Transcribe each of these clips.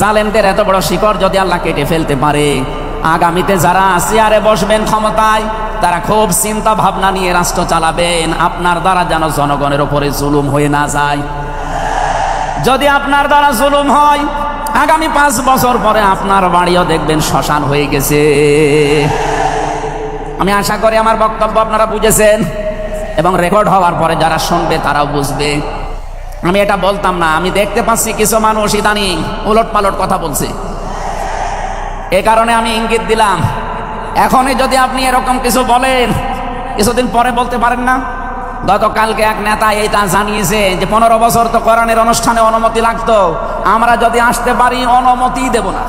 জালেমদের এত বড় শিকড় যদি আল্লাহ কেটে ফেলতে পারে, আগামীতে যারা চেয়ারে বসবেন ক্ষমতায়, তারা খুব চিন্তা ভাবনা নিয়ে রাষ্ট্র চালাবেন। আপনার দ্বারা যেন জনগণের ওপরে জুলুম হয়ে না যায়। যদি আপনার দ্বারা জুলুম হয়, আগামী পাঁচ বছর পরে আপনার বাড়িও দেখবেন শ্মশান হয়ে গেছে। আমি আশা করি আমার বক্তব্য আপনারা বুঝেছেন, এবং রেকর্ড হওয়ার পরে যারা শুনবে তারাও বুঝবে। আমি এটা বলতাম না, আমি দেখতে পাচ্ছি কিছু মানুষ ইদানিং উলট পালট কথা বলছে। এ কারণে আমি ইঙ্গিত দিলাম, এখনই যদি আপনি এরকম কিছু বলেন, কিছুদিন পরে বলতে পারেন না? গতকালকে এক নেতা এইটা জানিয়েছে যে, পনেরো বছর তো কোরআনের অনুষ্ঠানে অনুমতি লাগতো, আমরা যদি আসতে পারি, অনুমতি দেব না।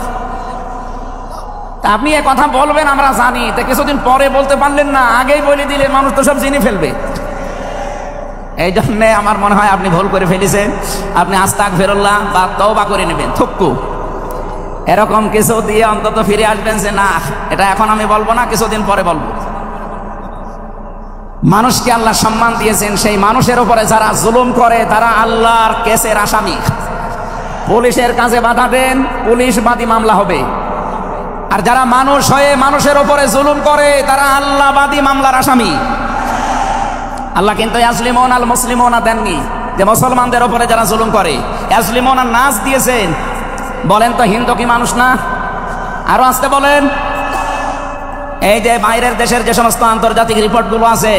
তা আপনি এ কথা বলবেন, আমরা জানি, তা কিছুদিন পরে বলতে পারলেন না, আগেই বলে দিলে মানুষ তো সব জেনে ফেলবে। এই জন্যে আমার মনে হয় আপনি ভুল করে ফেলেছেন। আপনি আস্তাক ফেরল্লাহ বা তওবা করে নেবেন থুক্কু এরকম কিছু দিয়ে অন্তত ফিরে আসবেন যে, না, এটা এখন আমি বলব না, কিছুদিন পরে বলব। মানুষকে আল্লাহ সম্মান দিয়েছেন, সেই মানুষের উপরে যারা জুলুম করে, তারা আল্লাহর কেসের আসামি। পুলিশের কাজে বাধা দেন, পুলিশ বাদী মামলা হবে। আর যারা মানুষ হয়ে মানুষের উপরে জুলুম করে, তারা আল্লাহ বাদী মামলার আসামি। আল্লাহ কিন্তু ইয়াসলিমন আল মুসলিমনা দেননি যে মুসলমানদের ওপরে যারা জুলুম করে। ইয়াসলিমন নাচ দিয়েছেন। বলেন তো হিন্দু কি মানুষ না? আরও আসতে বলেন। এই যে বাইরের দেশের যে সমস্ত আন্তর্জাতিক রিপোর্টগুলো আছে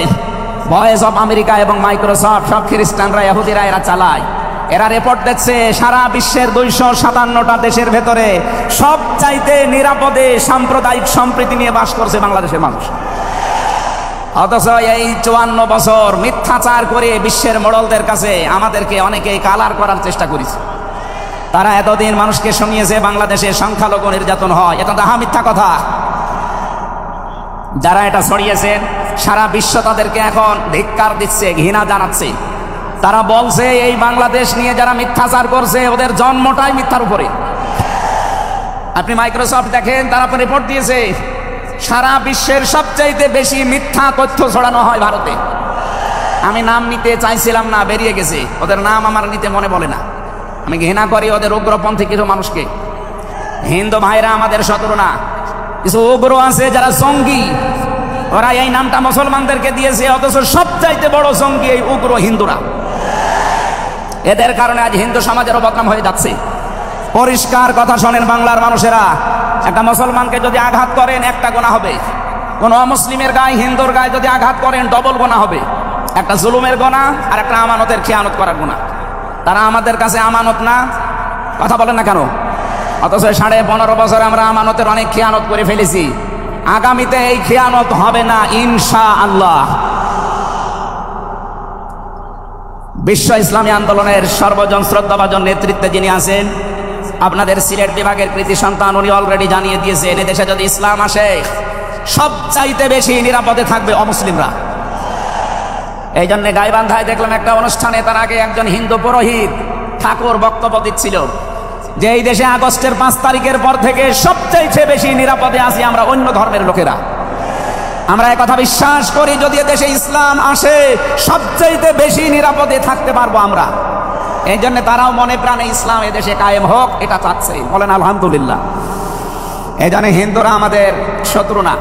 ভয়েস অফ আমেরিকা এবং মাইক্রোসফট সব খ্রিস্টানরা, ইহুদিরা, এরা চালায়। এরা রিপোর্ট দেখছে সারা বিশ্বের দুইশো সাতান্নটা দেশের ভেতরে সব চাইতে নিরাপদে, সাম্প্রদায়িক সম্প্রীতি নিয়ে বাস করছে বাংলাদেশের মানুষ। অথচ এই চুয়ান্ন বছর মিথ্যাচার করে বিশ্বের মোড়লদের কাছে আমাদেরকে অনেকেই কালার করার চেষ্টা করেছে। তারা এতদিন মানুষকে শুনিয়েছে বাংলাদেশে সংখ্যালঘু নির্যাতন হয়। এটা তাহা মিথ্যা কথা। যারা এটা ছড়িয়েছেন সারা বিশ্ব তাদেরকে এখন ধিক্কার দিচ্ছে, ঘৃণা জানাচ্ছে। তারা বলছে, এই বাংলাদেশ নিয়ে যারা মিথ্যাচার করছে, ওদের জন্মটাই মিথ্যার উপরে। আপনি মাইক্রোসফট দেখেন, তারা রিপোর্ট দিয়েছে। সারা বিশ্বের সবচাইতে বেশি মিথ্যা তথ্য ছড়ানো হয় ভারতে। আমি নাম নিতে চাইছিলাম না, বেরিয়ে গেছে। ওদের নাম আমার নিতে মনে বলে না। আমি ঘৃণা করি ওদের উগ্রপন্থী কিছু মানুষকে। হিন্দু ভাইরা আমাদের শত্রু না। কিছু উগ্র আছে যারা জঙ্গি। ওরা এই নামটা মুসলমানদেরকে দিয়েছে, অথচ সবচাইতে বড় জঙ্গি এই উগ্র হিন্দুরা। এদের কারণে আজ হিন্দু সমাজের অবকাম হয়ে যাচ্ছে। পরিষ্কার কথা শোনেন বাংলার মানুষেরা। একটা মুসলমানকে যদি আঘাত করেন, একটা গোনা হবে। কোন অমুসলিমের গায়ে, হিন্দুর গায়ে যদি আঘাত করেন ডবল গোনা হবে। একটা জুলুমের গোনা আর একটা আমানতের খেয়ানত করার গোনা। তারা আমাদের কাছে আমানত না। কথা বলেন না কেন? অথচ সাড়ে পনেরো বছর আমরা আমানতের অনেক খেয়ানত করে ফেলেছি। আগামীতে এই খেয়ানত হবে না ইনশা আল্লাহ বিশ্ব ইসলামী আন্দোলনের সর্বজন শ্রদ্ধাভাজন নেতৃত্বে যিনি আছেন আপনাদের সিলেট বিভাগের কৃতি সন্তান উনি অলরেডি জানিয়ে দিয়েছেন এদেশে যদি ইসলাম আসে সব চাইতে বেশি নিরাপদে থাকবে অমুসলিমরা। এই জন্য গাইবান্ধায় দেখলাম একটা অনুষ্ঠানে তার আগে একজন হিন্দু পুরোহিত ঠাকুর বক্তব্য দিচ্ছিল, যে এই দেশে আগস্টের পাঁচ তারিখের পর থেকে সবচাইতে বেশি নিরাপদে আসি আমরা অন্য ধর্মের লোকেরা। আমরা কথা বিশ্বাস করি, যদি দেশে ইসলাম আসে, সবচাইতে বেশি নিরাপদে থাকতে পারব আমরা। এই জন্য তারাও মনে প্রাণে ইসলাম এদেশে কায়েম হোক, এটা চাচ্ছে। বলেন, আলহামদুলিল্লাহ। এই জন্য হিন্দুরা আমাদের শত্রু না।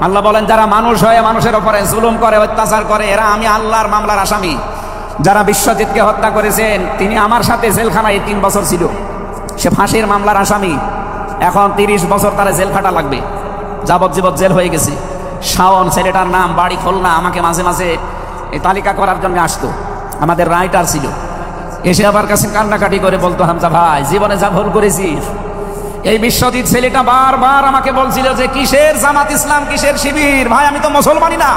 আল্লাহ বলেন, যারা মানুষ হয়ে মানুষের ওপরে জুলুম করে, অত্যাচার করে, এরা আমি আল্লাহর মামলার আসামি। যারা বিশ্বজিৎকে হত্যা করেছেন, তিনি আমার সাথে জেলখানায় তিন বছর ছিল। সে ফাঁসির মামলার আসামি। এখন তিরিশ বছর তারা জেল খাটা লাগবে। যাবজ্জীবত জেল হয়ে গেছে। শাওন, ছেলেটার নাম, বাড়ি, খুলনা, আমাকে মাঝে মাঝে এই তালিকা করার জন্য আসতো। আমাদের রাইটার ছিল। এসে আবার কাছে কান্নাকাটি করে বলতো, হামজা ভাই, জীবনে যা ভুল করেছি, এই বিশ্বজিৎ ছেলেটা বারবার আমাকে বলছিল যে কিসের জামাত ইসলাম, কিসের শিবির? ভাই, আমি তো মুসলমানই না।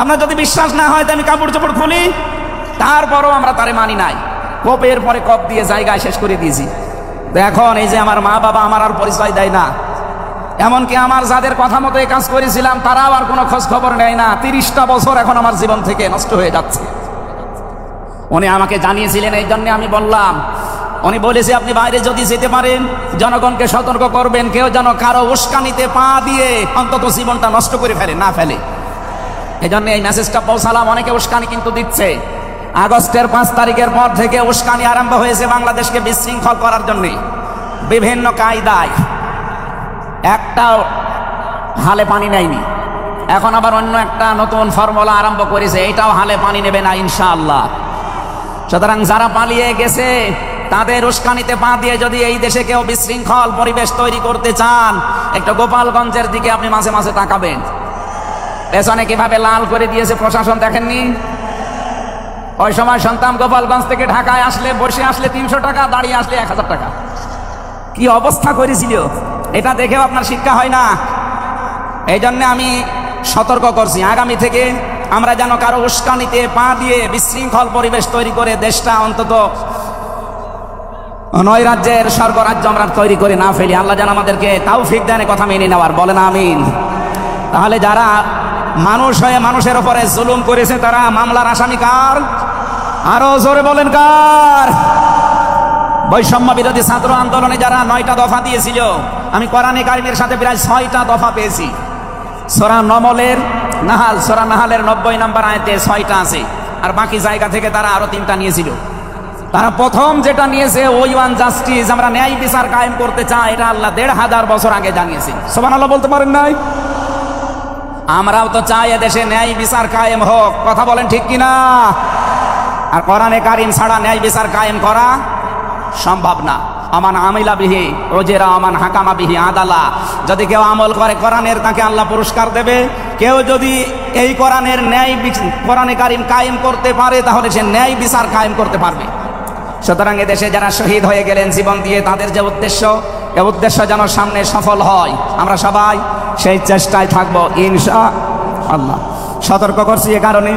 আপনার যদি বিশ্বাস না হয় তো আমি কাপড় চোপড় খুলি। তারপরও আমরা তারে মানি নাই। কপের পরে কপ দিয়ে জায়গায় শেষ করে দিয়েছি। এখন এই যে আমার মা বাবা আমার আর পরিচয় দেয় না। এমনকি আমার যাদের কথা মতো এই কাজ করেছিলাম, তারাও আর কোনো খোঁজ খবর নেয় না। তিরিশটা বছর এখন আমার জীবন থেকে নষ্ট হয়ে যাচ্ছে। উনি আমাকে জানিয়েছিলেন, এই জন্য আমি বললাম। উনি বলেছে, আপনি বাইরে যদি যেতে পারেন, জনগণকে সতর্ক করবেন, কেউ যেন কারও উস্কানিতে পা দিয়ে অন্তত জীবনটা নষ্ট করে ফেলে, না ফেলে। এই জন্য এই মেসেজটা পৌঁছালাম, অনেকে উস্কানি কিন্তু দিচ্ছে। আগস্টের পাঁচ তারিখের পর থেকে উস্কানি আরম্ভ হয়েছে বাংলাদেশকে বিশৃঙ্খল করার জন্য। বিভিন্ন কায়দায়। একটাও হালে পানি নেয়নি। এখন আবার অন্য একটা নতুন ফর্মুলা আরম্ভ করেছে এটাও হালে পানি নেবে না, ইনশাআল্লাহ। সুতরাং যারা পালিয়ে গেছে, তাদের উস্কানিতে পা দিয়ে যদি এই দেশে কেউ বিশৃঙ্খল পরিবেশ তৈরি করতে চান, একটা গোপালগঞ্জের দিকে আপনি মাঝে মাঝে তাকাবেন। পেছনে কীভাবে লাল করে দিয়েছে প্রশাসন দেখেননি? ওই সময় সন্তান গোপালগঞ্জ থেকে ঢাকায় আসলে, বসে আসলে তিনশো টাকা, দাঁড়িয়ে আসলে এক হাজার টাকা। কি অবস্থা করেছিল? এটা দেখেও আপনার শিক্ষা হয় না। এই জন্য আমি সতর্ক করছি। আগামী থেকে আমরা যেন কারও উস্কানিতে পা দিয়ে বিশৃঙ্খল পরিবেশ তৈরি করে দেশটা অন্তত নয় রাজ্যের স্বর্গরাজ্য আমরা তৈরি করে না ফেলি। আল্লাহ যেন আমাদেরকে তাও ফিক দেনে কথা মেনে নেওয়ার। বলেন আমিন। তাহলে যারা মানুষ হয়ে মানুষের ওপরে জুলুম করেছে, তারা মামলার আসামি কার? আরও জোরে বলেন কার? বৈষম্য বিরোধী ছাত্র আন্দোলনে যারা নয়টা দফা দিয়েছিল, আমি কোরআনে কারিমের সাথে প্রায় ছয়টা দফা পেয়েছি। সোরা নমলের নাহাল, সোরা নাহালের নব্বই নাম্বার আয়তে ছয়টা আছে। আর বাকি জায়গা থেকে তারা আরও তিনটা নিয়েছিল। তারা প্রথম যেটা নিয়েছে, ওই ওয়ান জাস্টিস, আমরা ন্যায় বিচার কায়েম করতে চাই। এটা আল্লাহ দেড় হাজার বছর আগে জানিয়েছি। সোমান আল্লাহ বলতে পারেন নাই? আমরাও তো চাই এদেশে ন্যায় বিচার কায়েম হোক। কথা বলেন ঠিক কিনা? আর কোরআনে কারিম ছাড়া ন্যায় বিচার কায়েম করা সম্ভব না। আমান আমিলা বিহি রোজেরা আমান হাকামা বিহি আদালা। যদি কেউ আমল করে কোরআনের, তাকে আল্লাহ পুরস্কার দেবে। কেউ যদি এই কোরআনের ন্যায় কোরআনে কারিম কায়েম করতে পারে, তাহলে সে ন্যায় বিচার কায়েম করতে পারবে। সুতরাং এদেশে যারা শহীদ হয়ে গেলেন, জীবন দিয়ে তাদের যে উদ্দেশ্য, এ উদ্দেশ্য যেন সামনে সফল হয়। আমরা সবাই সেই চেষ্টায় থাকব, ইনশা আল্লাহ। সতর্ক করছি এ কারণে।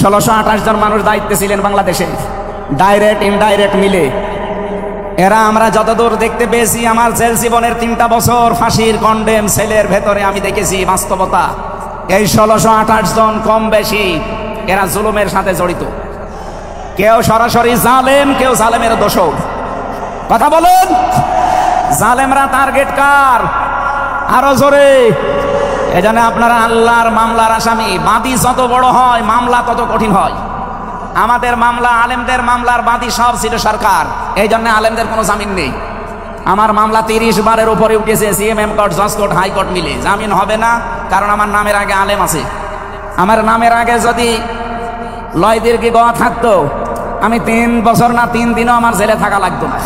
ষোলোশো আঠাশ জন মানুষ দায়িত্বে ছিলেন বাংলাদেশে। ডাইরেক্ট, ইনডাইরেক্ট মিলে। এরা আমরা যতদূর দেখতে পেয়েছি, আমার জেল জীবনের তিনটা বছর ফাঁসির কন্ডেম সেলের ভেতরে আমি দেখেছি বাস্তবতা। এই ষোলোশো আঠাশ জন কম বেশি এরা জুলুমের সাথে জড়িত। কেউ সরাসরি জালেম, কেউ জালেমের দোষক কথা বলুন, জালেমরা টার্গেট কার? আরও জোরে। এজন্য আপনারা আল্লাহর মামলার আসামি। বাদী যত বড় হয়, মামলা তত কঠিন হয়। আমাদের মামলা, আলেমদের মামলার বাদী সব ছিল সরকার। এই জন্য আলেমদের কোনো জামিন নেই। আমার মামলা তিরিশ বারের উপরে উঠেছে সিএমএম কোর্ট, জজ কোর্ট হাইকোর্ট মিলে। জামিন হবে না, কারণ আমার নামের আগে আলেম আছে। আমার নামের আগে যদি লয় দীর্ঘি গোয়া থাকতো, আমি তিন বছর না তিন দিনও আমার জেলে থাকা লাগতো না।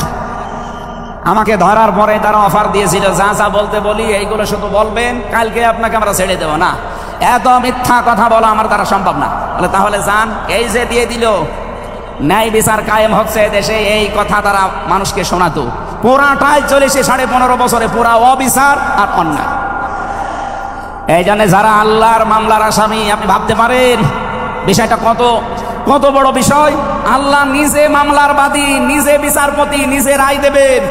আমাকে ধরার পরে তারা অফার দিয়েছিল, যা যা বলতে বলি, এইগুলো শুধু বলবেন, কালকে আপনাকে আমরা ছেড়ে দেবো না। এত মিথ্যা কথা বলা আমার দ্বারা সম্ভব না। বলে, তাহলে যান, এই যে দিয়ে দিল, ন্যায় বিচার কায়েম হচ্ছে দেশে এই কথা তারা মানুষকে শোনাতো। পুরাটাই চলেছে সাড়ে পনেরো বছরে, পুরা অবিচার আর অন্যায়। এই জন্য যারা আল্লাহর মামলার আসামি, আপনি ভাবতে পারেন, বিষয়টা কত কত বড় বিষয়? আল্লাহ নিজে মামলার বাদী, নিজে বিচারপতি, নিজে রায় দেবেন।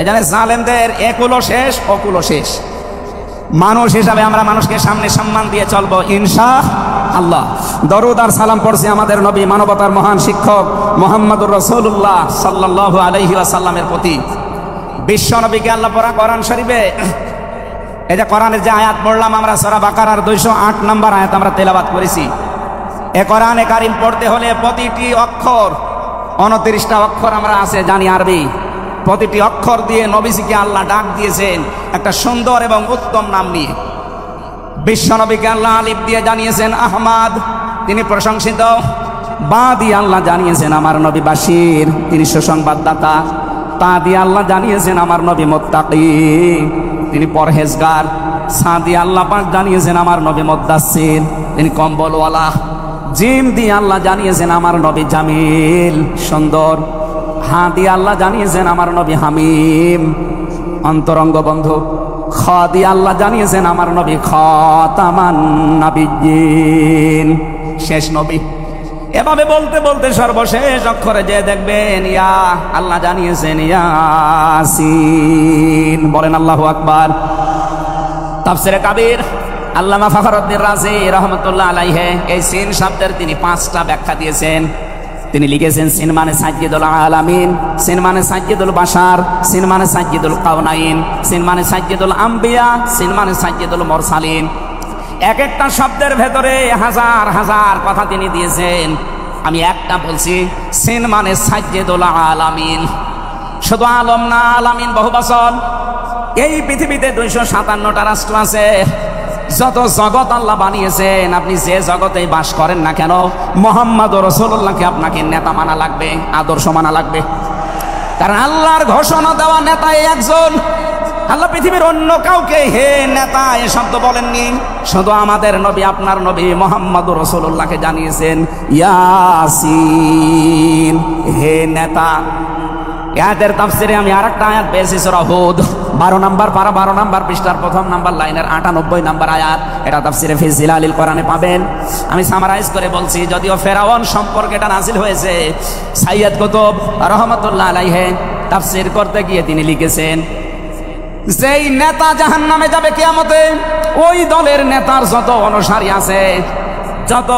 এই জন্য জালেমদের একুলো শেষ, অকুলো শেষ। মানুষ হিসাবে আমরা মানুষকে সামনে সম্মান দিয়ে চলবো, ইনশা আল্লাহ দরুদ আর সালাম পড়ছি আমাদের নবী মানবতার মহান শিক্ষক মোহাম্মদুর রসুল্লাহ সাল্লাহ আলহি আসাল্লামের প্রতি। বিশ্ব নবীকে আল্লাহ পড়া কোরআন শরীফে এই যে কোরআনের যে আয়াত পড়লাম আমরা, সরা বাকারার দুইশো আট নম্বর আয়াত আমরা তেলাবাদ করেছি। এ কোরআনে কারিম পড়তে হলে প্রতিটি অক্ষর, উনত্রিশটা অক্ষর আমরা আছে জানি আরবি। প্রতিটি অক্ষর দিয়ে নবীজিকে আল্লাহ ডাক দিয়েছেন একটা সুন্দর এবং উত্তম নাম নিয়ে। বিশ্বনবীকে আল্লাহ আলিফ দিয়ে জানিয়েছেন, আহমাদ, তিনি প্রশংসিত। বা দিয়ে আল্লাহ জানিয়েছেন, আমার নবী বাসির তিনি সুসংবাদদাতা। তা দিয়ে আল্লাহ জানিয়েছেন, আমার নবী মোত্তাকি, তিনি পরহেজগার। সা দিয়ে আল্লাহ পাক জানিয়েছেন, আমার নবী মোদ্দাসির তিনি কম্বলওয়ালা। জিম দিয়ে আল্লাহ জানিয়েছেন, আমার নবী জামিল, সুন্দর। হা দিয়ে আল্লাহ জানিয়েছেন, আমার নবী হামিম। অন্তরঙ্গ বন্ধু খ দিয়ে আল্লাহ জানিয়েছেন, আমার নবী খতামান নাবিজিন শেষ নবী। এভাবে বলতে বলতে সর্বশেষ অক্ষরে যে দেখবেন, ইয়া আল্লাহ জানিয়েছেন, ইয়াসিন। বলেন আল্লাহু আকবার। তাফসিরে কাবির, আল্লামা ফখরুদ্দিন রাজি রহমতুল্লাহ আলাইহে, এই সিন শব্দের তিনি পাঁচটা ব্যাখ্যা দিয়েছেন। তিনি লিখেছেন সিন মানে সাজ্জিদুল আলামিন সিন মানে সাজ্জিদুল বাশার সিন মানে সাজ্জিদুল কাউনাইন সিন মানে সাজ্জিদুল আম্বিয়া সিন মানে সাজ্জিদুল মোরসালিন। এক একটা শব্দের ভেতরে হাজার হাজার কথা তিনি দিয়েছেন। আমি একটা বলছি সিন মানে আলামিন। শুধু আলম না, আলামিন বহু বছর এই পৃথিবীতে দুইশো সাতান্নটা রাষ্ট্র আছে। যত জগৎ আল্লাহ বানিয়েছেন, আপনি যে জগতে বাস করেন না কেন, মোহাম্মদ রসুল্লাহকে আপনাকে নেতা মানা লাগবে, আদর্শ মানা লাগবে। কারণ আল্লাহর ঘোষণা দেওয়া নেতা একজন। আল্লাহ পৃথিবীর অন্য কাউকে হে নেতা এ শব্দ বলেননি। শুধু আমাদের নবী, আপনার নবী মোহাম্মদ রসুল্লাহকে জানিয়েছেন, ইয়াসিন, হে নেতা। এদের তাফসিরে আমি আর একটা আয়াত পেয়েছি, সুরা হুদ। বারো নাম্বার পারা, বারো নাম্বার পৃষ্ঠার প্রথম নাম্বার লাইনের আটানব্বই নাম্বার আয়াত। এটা তাফসিরে ফিজিল আলিল কোরআনে পাবেন। আমি সামারাইজ করে বলছি, যদিও ফেরাওয়ান সম্পর্কে এটা নাজিল হয়েছে সাইয়দ কুতুব রহমতুল্লাহ আলাইহে তাফসির করতে গিয়ে তিনি লিখেছেন, যেই নেতা জাহান নামে যাবে কেয়ামতে, ওই দলের নেতার যত অনুসারী আছে, যত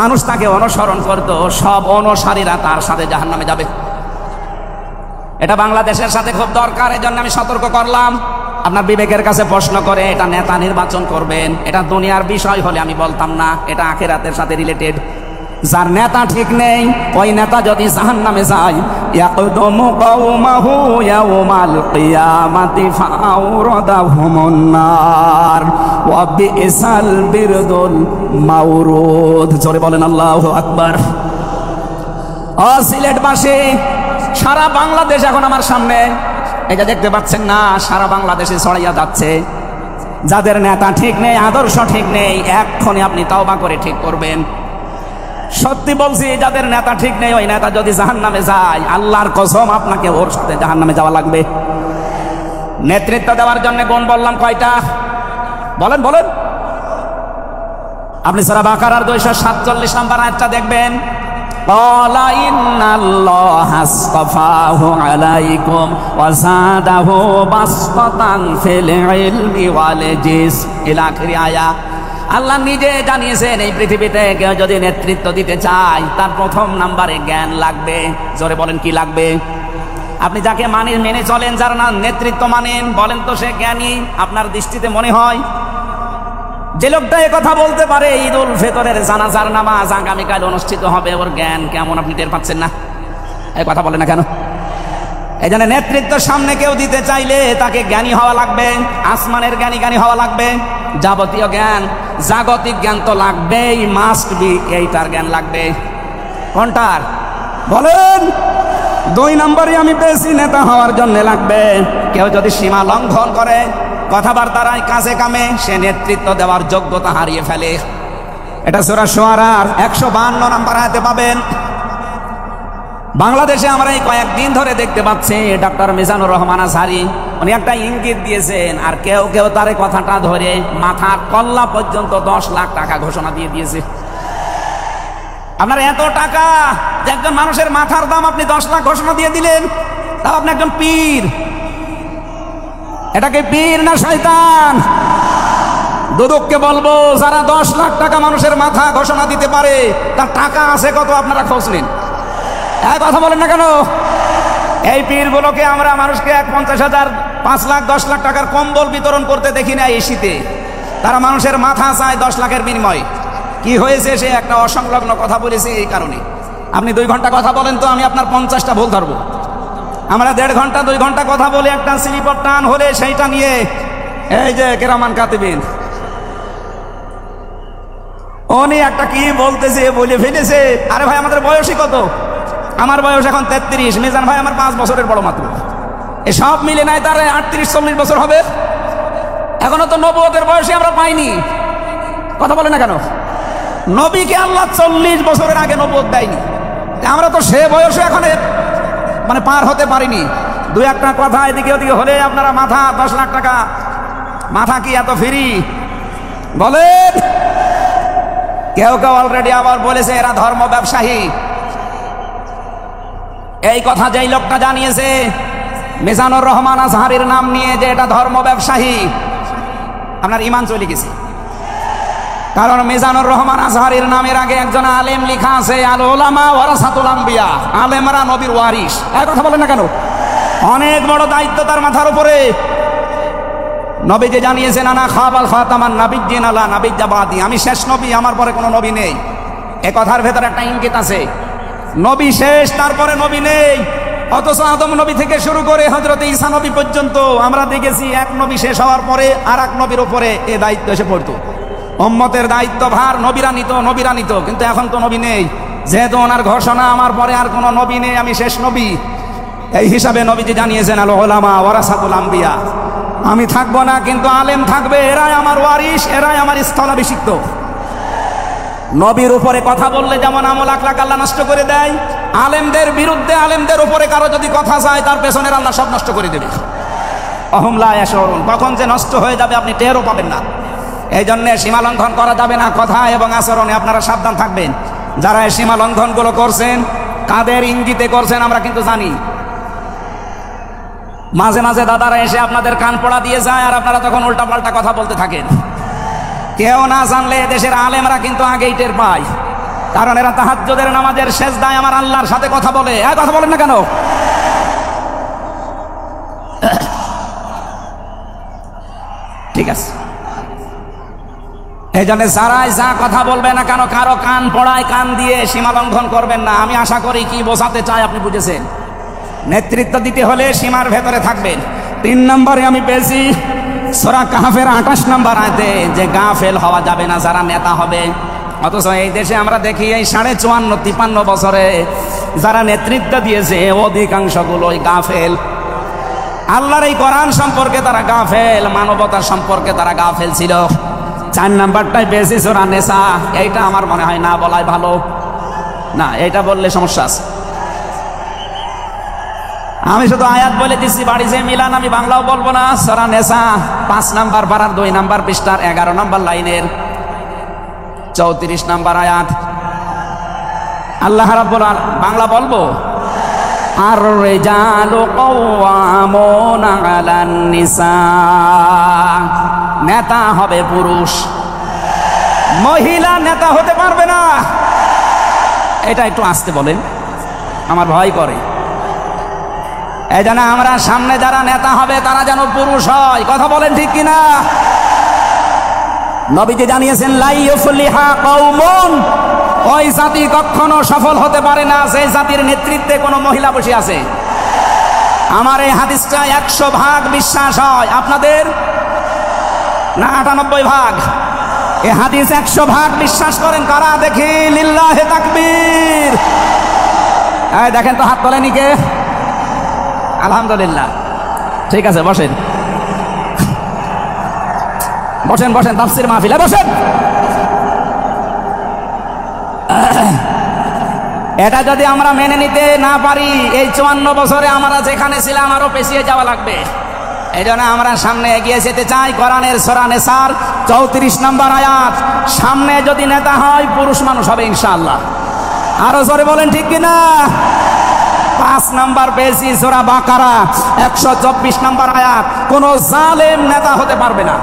মানুষ তাকে অনুসরণ করত, সব অনুসারীরা তার সাথে জাহান নামে যাবে। এটা বাংলাদেশের সাথে খুব দরকার এই জন্য আমি সতর্ক করলাম। আপনার বিবেকের কাছে প্রশ্ন করে এটা নেতা নির্বাচন করবেন। এটা দুনিয়ার বিষয় হলে আমি বলতাম না, এটা আখেরাতের সাথে রিলেটেড যার নেতা ঠিক নেই, ওই নেতা যদি জাহান নামে যায় জোরে বলেন আল্লাহু আকবার। সিলেটবাসী সারা বাংলাদেশ এখন আমার সামনে। এটা দেখতে পাচ্ছেন না, সারা বাংলাদেশে ছড়াইয়া যাচ্ছে। যাদের নেতা ঠিক নেই, আদর্শ ঠিক নেই এক্ষণে আপনি তাওবা করে ঠিক করবেন। সত্যি বলছি, যাদের নেতা ঠিক নেই, ওই নেতা যদি জাহান নামে যায়, আল্লাহর কসম আপনাকে ওর সাথে জাহান নামে যাওয়া লাগবে। নেতৃত্ব দেওয়ার জন্য গুণ বললাম কয়টা? বলেন বলেন। আপনি সারা বাকার দুইশো সাতচল্লিশ নাম্বার আয়াতটা দেখবেন। قال إن الله اصطفاه عليكم وزاده بسطة في العلم والجسم إلى آخر آية আল্লাহ নিজে জানিয়েছেন এই পৃথিবীতে কেউ যদি নেতৃত্ব দিতে চায় তার প্রথম নাম্বারে জ্ঞান লাগবে জোরে বলেন কি লাগবে আপনি যাকে মানেন মেনে চলেন যার না নেতৃত্ব মানেন বলেন তো সে জ্ঞানী আপনার দৃষ্টিতে মনে হয় যে লোকটা কথা বলতে পারে ঈদ উল ফেতরের জানাজার নামাজ আগামীকাল অনুষ্ঠিত হবে। ওর জ্ঞান কেমন আপনি টের পাচ্ছেন না? এই কথা বলে না কেন? এই জন্য নেতৃত্ব সামনে কেউ দিতে চাইলে তাকে জ্ঞানী হওয়া লাগবে, আসমানের জ্ঞানী জ্ঞানী হওয়া লাগবে, যাবতীয় জ্ঞান, জাগতিক জ্ঞান তো লাগবেই মাস্ট বি এইটার জ্ঞান লাগবে। কোনটার? বলেন, দুই নম্বরই আমি পেয়েছি নেতা হওয়ার জন্য লাগবে। কেউ যদি সীমা লঙ্ঘন করে কথাবার্তারায় কাছে কামে, সে নেতৃত্ব দেওয়ার যোগ্যতা হারিয়ে ফেলে। এটা সোরা সোয়ারার একশো বাহান্ন নাম্বার হাতে পাবেন। বাংলাদেশে আমরা এই কয়েকদিন ধরে দেখতে পাচ্ছি ডক্টর মিজানুর রহমান আজহারি, উনি একটা ইঙ্গিত দিয়েছেন, আর কেউ কেউ তার কথাটা ধরে মাথা কল্লা পর্যন্ত দশ লাখ টাকা ঘোষণা দিয়ে দিয়েছে। আপনার এত টাকা একজন মানুষের মাথার দাম আপনি দশ লাখ ঘোষণা দিয়ে দিলেন, তাও আপনি একজন পীর। এটাকে পীর না শয়তান? দুদককে বলব, যারা দশ লাখ টাকা মানুষের মাথা ঘোষণা দিতে পারে, তার টাকা আছে কত? আপনারা খোঁজ নিন। এক কথা বলেন না কেন? এই পীরগুলোকে আমরা মানুষকে এক পঞ্চাশ হাজার, পাঁচ লাখ, দশ লাখ টাকার কম্বল বিতরণ করতে দেখি না এই শীতে। তারা মানুষের মাথা চায় দশ লাখের বিনিময়। কি হয়েছে সে? একটা অসংলগ্ন কথা বলেছে এই কারণে। আপনি দুই ঘণ্টা কথা বলেন তো, আমি আপনার পঞ্চাশটা ভুল ধরবো। আমরা দেড় ঘণ্টা, দুই ঘণ্টা কথা বলে, একটা স্লিপার টান হলে সেইটা নিয়ে এই যে কেরামান কাতিবিন। উনি একটা কি বলতেছে, বলে ফেলেছে। আরে ভাই, আমাদের বয়সই কত? আমার বয়স এখন তেত্রিশ, মিজান ভাই আমার পাঁচ বছরের বড় মাত্র। সব মিলে নাই তার আটত্রিশ, চল্লিশ বছর হবে। এখনও তো নবতের বয়সে আমরা পাইনি। কথা বলে না কেন? নবীকে আল্লাহ চল্লিশ বছরের আগে নবত দেয়নি। আমরা তো সে বয়সে এখন মানে পার হতে পারিনি। দু একটা কথা এদিকে ওদিকে হলে আপনারা মাথা দশ লাখ টাকা। মাথা কি এত ফ্রি? বলেন। কেউ কেউ অলরেডি আবার বলেছে, এরা ধর্ম ব্যবসায়ী। এই কথা যেই লোকটা জানিয়েছে, মিজানুর রহমান আজহারির নাম নিয়ে যে এটা ধর্ম ব্যবসায়ী। আপনার ইমান চলে গেছে। কারণ মেজানুর রহমান আজহারের নামের আগে একজন আলেম লিখা আছে, আল ওলামা ওয়ারাসাতুল আম্বিয়া। আলেমরা নবীর ওয়ারিস এক কথা বলেন না কেন? অনেক বড় দায়িত্ব তার মাথার উপরে। নবী যে জানিয়েছেন, আনা খাবাল খাতামান নাবিজ্জিন আলা নাবিজ্জাবাদি আমি শেষ নবী, আমার পরে কোনো নবী নেই। এ কথার ভেতর একটা ইঙ্গিত আছে। নবী শেষ, তারপরে নবী নেই। অথচ আদম নবী থেকে শুরু করে হজরত ঈসা নবী পর্যন্ত আমরা দেখেছি, এক নবী শেষ হওয়ার পরে আর এক নবীর ওপরে এ দায়িত্ব এসে পড়তো। উম্মতের দায়িত্ব ভার নবীরা নিত নবীরা নিত কিন্তু এখন তো নবী নেই। যেহেতু ওনার ঘোষণা, আমার পরে আর কোনো নবী নেই, আমি শেষ নবী। এই হিসাবে নবীজি জানিয়েছেন, আলো ওলামা ওয়ারাসাতুল আম্বিয়া। আমি থাকব না, কিন্তু আলেম থাকবে, এরাই আমার ওয়ারিস এরাই আমার স্থলাভিষিক্ত। নবীর উপরে কথা বললে যেমন আমল আখলাক আল্লাহ নষ্ট করে দেয়, আলেমদের বিরুদ্ধে আলেমদের উপরে কারও যদি কথা চায়, তার পেছনের আল্লাহ সব নষ্ট করে দেবে। অহমলা এসরুন কখন যে নষ্ট হয়ে যাবে আপনি টেরও পাবেন না। এই জন্যে সীমা লঙ্ঘন করা যাবে না। কথা এবং আচরণে আপনারা সাবধান থাকবেন। যারা এই সীমা লঙ্ঘনগুলো করছেন, কাদের ইঙ্গিতে করছেন আমরা কিন্তু জানি। মাঝে মাঝে দাদারা এসে আপনাদের কান পড়া দিয়ে যায় আর আপনারা তখন উল্টা পাল্টা কথা বলতে থাকেন। কেউ না জানলে দেশের আলেমরা কিন্তু আগেই টের পায়। কারণ এরা তাহাজ্জুদের নামাজের শেষ দায় আমার আল্লাহর সাথে কথা বলে। হ্যাঁ কথা বলেন না কেন? ঠিক আছে। এই জন্য যারাই যা কথা বলবে না কেন, কারও কান পড়ায় কান দিয়ে সীমা লঙ্ঘন করবেন না। আমি আশা করি কি বোঝাতে চাই আপনি বুঝেছেন? নেতৃত্ব দিতে হলে সীমার ভেতরে থাকবেন। তিন নম্বরে আমি পেয়েছি, সোরা কাহাফের আঠাশ নম্বর আয়তে যে গা ফেল হওয়া যাবে না, যারা নেতা হবে। অথচ এই দেশে আমরা দেখি এই সাড়ে চুয়ান্ন, তিপান্ন বছরে যারা নেতৃত্ব দিয়েছে, অধিকাংশগুলোই গা ফেল আল্লাহর এই কোরআন সম্পর্কে তারা গা ফেল মানবতার সম্পর্কে তারা গা ফেল ছিল। চার নাম্বারটাই বেশি সোরা নেশা। এইটা আমার মনে হয় না, বলাই ভালো। না এটা বললে সমস্যা আছে। আমি শুধু আয়াত বলে দিচ্ছি বাড়ি যে মিলান, আমি বাংলাও বলব না সরা নেশা। পাঁচ নাম্বার পাড়ার দুই নাম্বার পৃষ্ঠার, এগারো নাম্বার লাইনের। চৌত্রিশ নাম্বার আয়াত। আল্লাহ রাব্বুল বাংলা বলব? আর রেজালু কওয়ামুনা আলান নিসা। নেতা হবে পুরুষ। মহিলা নেতা হতে পারবে না। এটা একটু আসতে বলেন। আমার ভয় করে। এই যেন আমরা সামনে যারা নেতা হবে, তারা যেন পুরুষ হয়। কথা বলেন ঠিক কিনা? নবীজি জানিয়েছেন লাইফলিহা কৌমন ওই জাতি কখনো সফল হতে পারে না। সেই জাতির নেতৃত্বে কোনো মহিলা বসে আছে। আমার এই হাদিসটা একশো ভাগ বিশ্বাস হয়। আপনাদের? না আটানব্বই ভাগ। এ হাদিস একশো ভাগ বিশ্বাস করেন কারা? দেখি, লিল্লাহে তাকবীর। এই দেখেন তো হাত তোলেনি কে? আলহামদুলিল্লাহ। ঠিক আছে, বসেন। বসেন বসেন, তাফসির মাহফিলে বসেন। এটা যদি আমরা মেনে নিতে না পারি, এই চুয়ান্ন বছরে আমরা যেখানে ছিলাম আরও পেছিয়ে যাওয়া লাগবে। এই জন্য আমরা সামনে এগিয়ে যেতে চাই কোরআনের সোরা নেসার চৌত্রিশ নম্বর আয়াত। সামনে যদি নেতা হয়, পুরুষ মানুষ হবে ইনশাআল্লাহ। আরও জোরে বলেন, ঠিক কিনা? পাঁচ নাম্বার পেয়েছি সোরা বাকারা, একশো চব্বিশ নাম্বার আয়াত। কোন জালেম নেতা হতে পারবে না।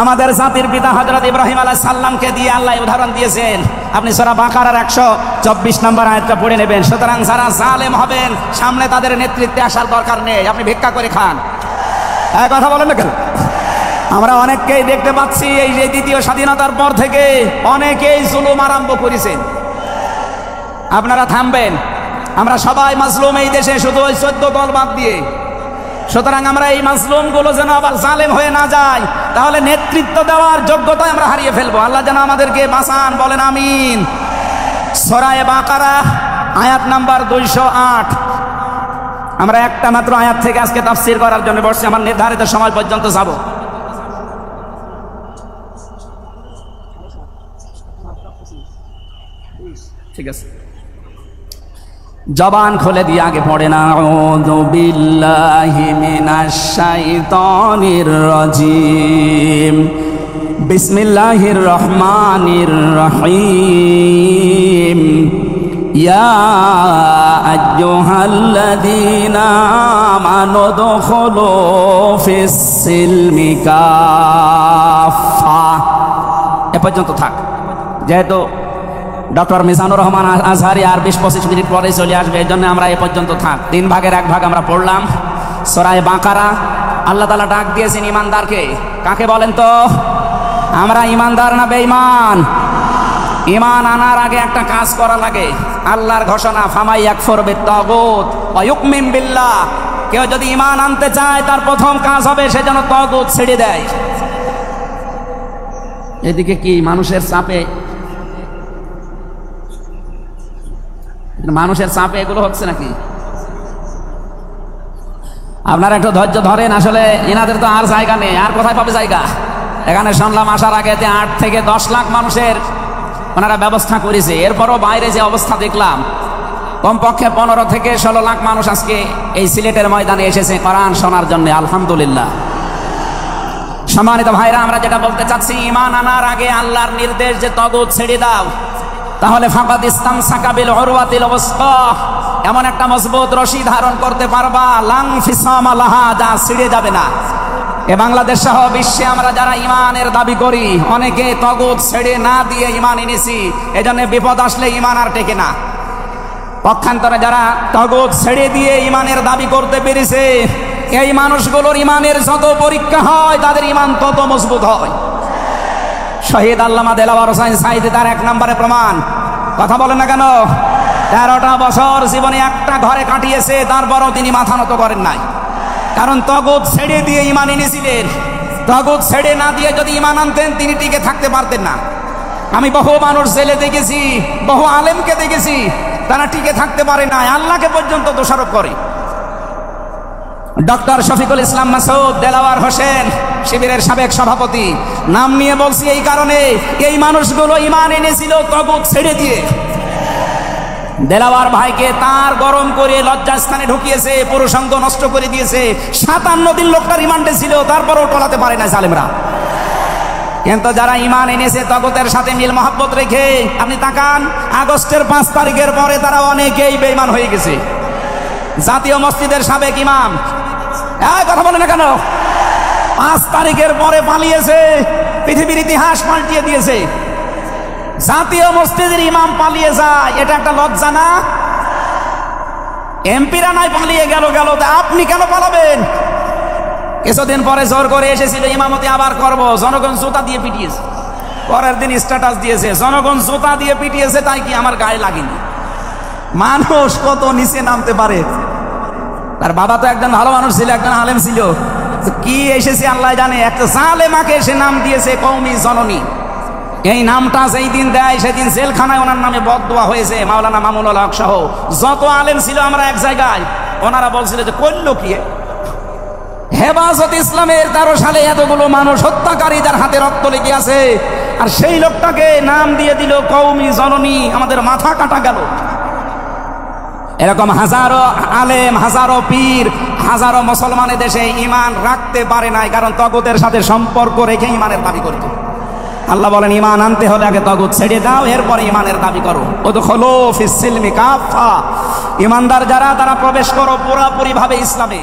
আমাদের জাতির পিতা হজরত ইব্রাহিম আলাহ সাল্লামকে দিয়ে আল্লাহ উদাহরণ দিয়েছেন। আপনি সোরা বাকারার একশো চব্বিশ নম্বর আয়াতটা পড়ে নেবেন। সুতরাং যারা জালেম হবেন, সামনে তাদের নেতৃত্বে আসার দরকার নেই। আপনি ভিক্ষা করে খান। এক কথা বলেন না কেন? আমরা অনেককেই দেখতে পাচ্ছি এই যে দ্বিতীয় স্বাধীনতার পর থেকে অনেকেই জুলুম আরম্ভ করেছেন। আপনারা থামবেন। আমরা সবাই মাসলুম এই দেশে শুধু ওই চোদ্দ দল বাদ দিয়ে সুতরাং আমরা এই মাসলুমগুলো যেন আবার জালেম হয়ে না যায় তাহলে নেতৃত্ব দেওয়ার যোগ্যতা আমরা হারিয়ে ফেলব। আল্লাহ যেন আমাদেরকে বাঁচান, বলেন আমিন। সরায় বাকারা, আয়াত নাম্বার দুইশো আট। আমরা একটা মাত্র আয়াত থেকে আজকে তাফসির করার জন্য বসছি, আমার নির্ধারিত সময় পর্যন্ত যাব। ঠিক আছে। জবান খুলে দিয়ে আগে পড়ে না। আউযু বিল্লাহি মিনাশ শাইতানির রাজিম। বিসমিল্লাহির রহমানির রহিম। ইয়া আইয়ুহাল্লাযীনা আমানু দুখুলু ফিস সিলমি এ পর্যন্ত থাক। যেহেতু ডক্টর মিজানুর রহমান আজহারি আর বিশ পঁচিশ মিনিট পরে চলে আসবে, এই জন্য আমরা এ পর্যন্ত থাক। তিন ভাগের এক ভাগ আমরা পড়লাম। সরাই বাঁকারা, আল্লাহ তালা ডাক দিয়েছেন ইমানদারকে। কাকে বলেন তো? আমরা ইমানদার না বেঈমান? ইমান আনার আগে একটা কাজ করা লাগে। আল্লাহর ঘোষণা, ফামাই একফর বিত্তাগুত ওয়া ইউমিন বিল্লাহ। কেউ যদি ইমান আনতে চায়, তার প্রথম কাজ হবে সে যেন তাগুত ছেড়ে দেয়। এদিকে কি মানুষের চাপে মানুষের চাপে এগুলো হচ্ছে নাকি? আপনারা একটু ধৈর্য ধরেন, আসলে এনাদের তো আর জায়গা নেই। আর কোথায় পাবে জায়গা? এখানে শুনলাম আসার আগে যে আট থেকে দশ লাখ মানুষের ওনারা ব্যবস্থা করেছে। এরপরও বাইরে যে অবস্থা দেখলাম, কমপক্ষে পনেরো থেকে ষোলো লাখ মানুষ আজকে এই সিলেটের ময়দানে এসেছে কোরআন শোনার জন্য, আলহামদুলিল্লাহ। সম্মানিত ভাইরা, আমরা যেটা বলতে চাচ্ছি ইমান আনার আগে আল্লাহর নির্দেশ যে তগত ছেড়ে দাও। তাহলে ফাঁকাদ ইসলাম সাকাবিল অরওয়াতিল অবস্থা এমন একটা মজবুত রশি ধারণ করতে পারবা, লাং ফিসাম আলাহা যা ছিঁড়ে যাবে না। এ বাংলাদেশ সহ বিশ্বে আমরা যারা ইমানের দাবি করি, অনেকে তগত ছেড়ে না দিয়ে ইমান এনেছি, এজন্য বিপদ আসলে ইমান আর টেকে না। পক্ষান্তরে যারা তগত ছেড়ে দিয়ে ইমানের দাবি করতে পেরেছে, এই মানুষগুলোর ইমানের যত পরীক্ষা হয়, তাদের ইমান তত মজবুত হয়। শহীদ আল্লামা দেলাওয়ার হোসাইন সাইদে তার এক নম্বরে প্রমাণ। কথা বলেন না কেন? তেরোটা বছর জীবনে একটা ঘরে কাটিয়েছে, তারপরও তিনি মাথা নত করেন নাই। কারণ তগত ছেড়ে দিয়ে ইমান এনেছিলেন। তগত ছেড়ে না দিয়ে যদি ইমান আনতেন, তিনি টিকে থাকতে পারতেন না। আমি বহু মানুষ জেলে দেখেছি, বহু আলেমকে দেখেছি, তারা টিকে থাকতে পারে না আল্লাহকে পর্যন্ত দোষারোপ করে। ডক্টর শফিকুল ইসলাম মাসুদ দেলাওয়ার হোসেন, শিবিরের সাবেক সভাপতি। নাম নিয়ে বলছি এই কারণে, এই মানুষগুলো ইমান এনেছিল তগুত ছেড়ে দিয়ে। দেলাওয়ার ভাইকে তার গরম করে লজ্জাস্থানে ঢুকিয়েছে, পুরুষাঙ্গ নষ্ট করে দিয়েছে। সাতান্ন দিন লোকটা রিমান্ডে ছিল, তারপরও টলাতে পারে না জালেমরা। কিন্তু যারা ইমান এনেছে তগতের সাথে মিল মহাব্বত রেখে আপনি তাকান, আগস্টের পাঁচ তারিখের পরে তারা অনেকেই বেইমান হয়ে গেছে। জাতীয় মসজিদের সাবেক ইমাম কথা বলে না কেন? পাঁচ তারিখের পরে পালিয়েছে, পৃথিবীর ইতিহাস পাল্টিয়ে দিয়েছে। জাতীয় মসজিদের ইমাম পালিয়ে যায়, এটা একটা লজ্জা না? এমপিরা নাই, পালিয়ে গেল গেল, তা আপনি কেন পালাবেন? কিছুদিন পরে জোর করে এসেছিল, ইমামতি আবার করব, জনগণ জুতা দিয়ে পিটিয়েছে। পরের দিন স্ট্যাটাস দিয়েছে, জনগণ জুতা দিয়ে পিটিয়েছে, তাই কি আমার গায়ে লাগেনি? মানুষ কত নিচে নামতে পারে? তার বাবা তো একজন ভালো মানুষ ছিল, একজন আলেম ছিল। কি এসেছে আল্লাহ জানে? একটা জালেমাকে এসে নাম দিয়েছে কৌমি জননী। এই নামটা যেই দিন দেয়, সেদিন জেলখানায় ওনার নামে বদোয়া হয়েছে, মাওলানা মামুনুল হক সহ। যত আলেম ছিল আমরা এক জায়গায়, ওনারা বলছিল যে করল কি? হেফাজত ইসলামের তেরো সালে এতগুলো মানুষ হত্যাকারীদের হাতে রক্ত লেগে আছে। আর সেই লোকটাকে নাম দিয়ে দিল কৌমি জননী। আমাদের মাথা কাটা গেল। এরকম হাজারো আলেম, হাজারো পীর, হাজারো মুসলমানের দেশে ইমান রাখতে পারে নাই, কারণ তগতের সাথে সম্পর্ক রেখে ইমানের দাবি করত। আল্লাহ বলেন ইমান আনতে হলে আগে তগত ছেড়ে দাও, এরপরে ইমানের দাবি করো। ও তো হলো ইমানদার যারা, তারা প্রবেশ করো পুরাপুরি ভাবে ইসলামে